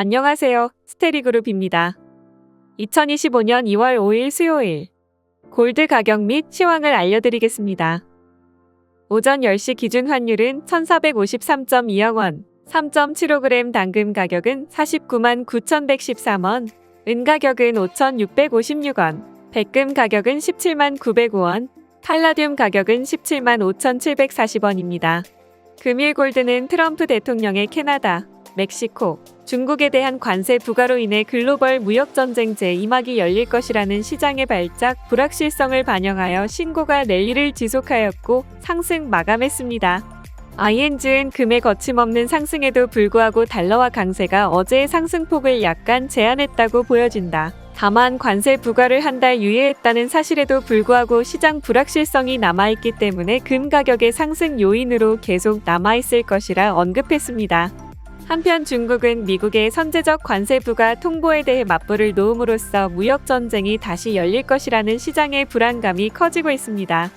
안녕하세요. 스테리그룹입니다. 2025년 2월 5일 수요일 골드 가격 및 시황을 알려드리겠습니다. 오전 10시 기준 환율은 1453.2억 원, 3.75g 당금 가격은 49만 9,113원, 은 가격은 5,656원, 백금 가격은 17만 905원, 칼라듐 가격은 17만 5,740원입니다. 금일 골드는 트럼프 대통령의 캐나다, 멕시코, 중국에 대한 관세 부과로 인해 글로벌 무역 전쟁 제2막이 열릴 것이라는 시장의 발작 불확실성을 반영하여 신고가 랠리를 지속하였고 상승 마감했습니다. ING은 금의 거침없는 상승에도 불구하고 달러와 강세가 어제의 상승폭을 약간 제한했다고 보여진다. 다만 관세 부과를 한 달 유예했다는 사실에도 불구하고 시장 불확실성이 남아있기 때문에 금 가격의 상승 요인으로 계속 남아있을 것이라 언급했습니다. 한편 중국은 미국의 선제적 관세 부과 통보에 대해 맞불을 놓음으로써 무역 전쟁이 다시 열릴 것이라는 시장의 불안감이 커지고 있습니다.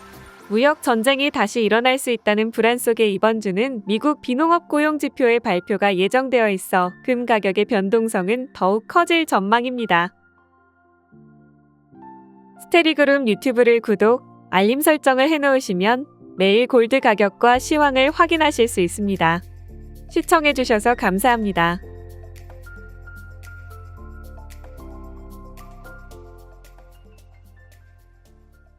무역 전쟁이 다시 일어날 수 있다는 불안 속에 이번 주는 미국 비농업 고용 지표의 발표가 예정되어 있어 금 가격의 변동성은 더욱 커질 전망입니다. 스테리그룹 유튜브를 구독, 알림 설정을 해놓으시면 매일 골드 가격과 시황을 확인하실 수 있습니다. 시청해주셔서 감사합니다.